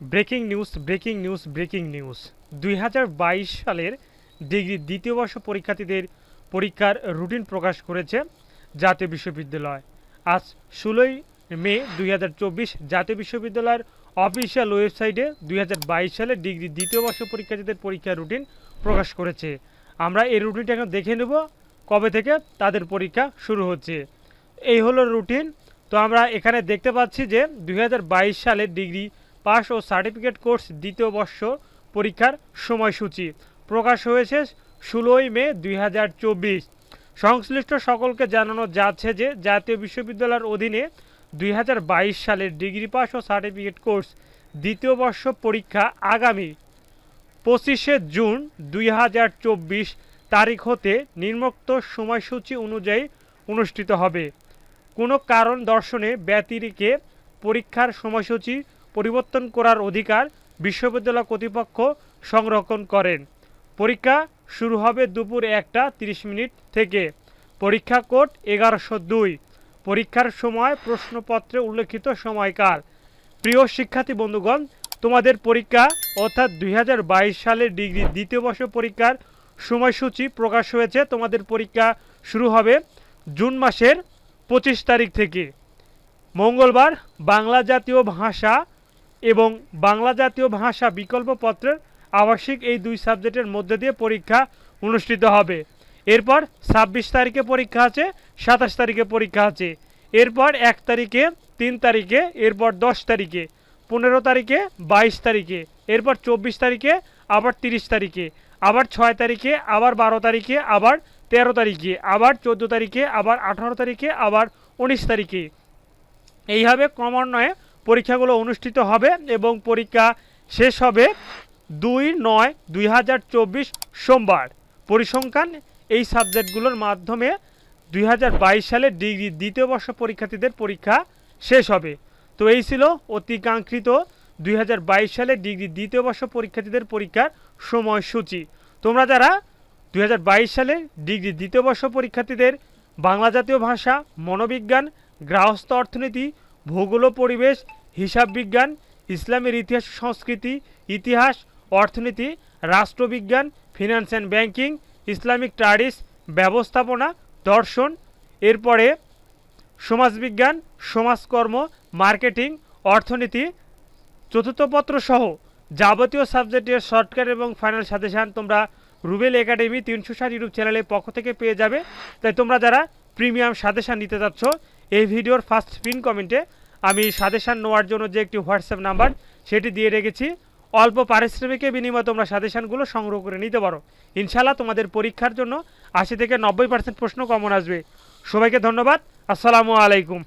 Breaking news breaking news breaking news. দুই হাজার বাইশ সালের ডিগ্রি দ্বিতীয় বর্ষ পরীক্ষার্থীদের পরীক্ষার রুটিন প্রকাশ করেছে জাতীয় বিশ্ববিদ্যালয়। আজ ষোলোই মে দুই হাজার চব্বিশ জাতীয় বিশ্ববিদ্যালয়ের অফিসিয়াল ওয়েবসাইটে দুই সালের ডিগ্রি দ্বিতীয় বর্ষ পরীক্ষার্থীদের পরীক্ষার রুটিন প্রকাশ করেছে। আমরা এই রুটিনটা এখন দেখে নেব কবে থেকে তাদের পরীক্ষা শুরু হচ্ছে। এই হলো রুটিন। তো আমরা এখানে দেখতে পাচ্ছি যে দুই সালের ডিগ্রি পাস ও সার্টিফিকেট কোর্স দ্বিতীয় বর্ষ পরীক্ষার সময়সূচি। প্রকাশ হয়েছে ষোলোই মে দুই হাজার চব্বিশ। সংশ্লিষ্ট সকলকে জানানো যাচ্ছে যে জাতীয় বিশ্ববিদ্যালয়ের অধীনে দুই হাজার বাইশ সালের ডিগ্রি পাস ও সার্টিফিকেট কোর্স দ্বিতীয় বর্ষ পরীক্ষা আগামী পঁচিশে জুন দুই হাজার চব্বিশ তারিখ হতে নিম্নোক্ত সময়সূচি অনুযায়ী অনুষ্ঠিত হবে। কোনো কারণ দর্শনে ব্যতিরিকে পরীক্ষার সময়সূচি পরিবর্তন করার অধিকার বিশ্ববিদ্যালয় কর্তৃপক্ষ সংরক্ষণ করেন। পরীক্ষা শুরু হবে দুপুর একটা তিরিশ মিনিট থেকে। পরীক্ষা কোড এগারোশো দুই। পরীক্ষার সময় প্রশ্নপত্রে উল্লেখিত সময়কাল। প্রিয় শিক্ষার্থী বন্ধুগণ, তোমাদের পরীক্ষা অর্থাৎ দুই হাজার বাইশ সালের ডিগ্রি দ্বিতীয় বর্ষ পরীক্ষার সময়সূচি প্রকাশ হয়েছে। তোমাদের পরীক্ষা শুরু হবে জুন মাসের পঁচিশ তারিখ থেকে। মঙ্গলবার বাংলা জাতীয় ভাষা এবং বাংলা জাতীয় ভাষা বিকল্প পত্রের আবাসিক এই দুই সাবজেক্টের মধ্যে দিয়ে পরীক্ষা অনুষ্ঠিত হবে। এরপর ছাব্বিশ তারিখে পরীক্ষা আছে, সাতাশ তারিখে পরীক্ষা আছে। এরপর এক তারিখে, তিন তারিখে, এরপর দশ তারিখে, পনেরো তারিখে, বাইশ তারিখে, এরপর চব্বিশ তারিখে, আবার তিরিশ তারিখে, আবার ছয় তারিখে, আবার বারো তারিখে, আবার তেরো তারিখে, আবার চোদ্দ তারিখে, আবার আঠারো তারিখে, আবার উনিশ তারিখে। এইভাবে ক্রমান্বয়ে পরীক্ষাগুলো অনুষ্ঠিত হবে এবং পরীক্ষা শেষ হবে দুই নয় দুই সোমবার। পরিসংখ্যান এই সাবজেক্টগুলোর মাধ্যমে দুই হাজার বাইশ সালে ডিগ্রি দ্বিতীয় বর্ষ পরীক্ষার্থীদের পরীক্ষা শেষ হবে। তো এই ছিল অতিকাঙ্ক্ষিত দুই হাজার বাইশ সালে ডিগ্রি দ্বিতীয় বর্ষ পরীক্ষার্থীদের পরীক্ষার সময়সূচি। তোমরা যারা দুই হাজার বাইশ সালে ডিগ্রি দ্বিতীয় বর্ষ পরীক্ষার্থীদের বাংলা জাতীয় ভাষা, মনোবিজ্ঞান গৃহস্থ অর্থনীতি ভূগোল পরিবেশ, হিসাব বিজ্ঞান, ইসলামের ইতিহাস সংস্কৃতি, ইতিহাস, অর্থনীতি, রাষ্ট্রবিজ্ঞান, finance and banking, Islamic studies ব্যবস্থাপনা, দর্শন, এরপরে সমাজবিজ্ঞান, সমাজকর্ম, মার্কেটিং, অর্থনীতি চতুর্থপত্র সহ যাবতীয় সাবজেক্টের শর্টকাট এবং ফাইনাল সাজেশান তোমরা রুবেল একাডেমি তিনশো ষাট ইউটিউব চ্যানেলের পক্ষ থেকে পেয়ে যাবে। তাই তোমরা যারা প্রিমিয়াম সাজেশান নিতে যাচ্ছ এই ভিডিওর ফার্স্ট পিন কমেন্টে আমি সাজেশান নেওয়ার জন্য যে একটি হোয়াটসঅ্যাপ নাম্বার, সেটি দিয়ে রেখেছি। অল্প পারিশ্রমিকের বিনিময়ে তোমরা সাজেশানগুলো সংগ্রহ করে নিতে পারো। ইনশাল্লাহ তোমাদের পরীক্ষার জন্য আশি থেকে নব্বই পার্সেন্ট প্রশ্ন কমন আসবে। সবাইকে ধন্যবাদ। আসসালামু আলাইকুম।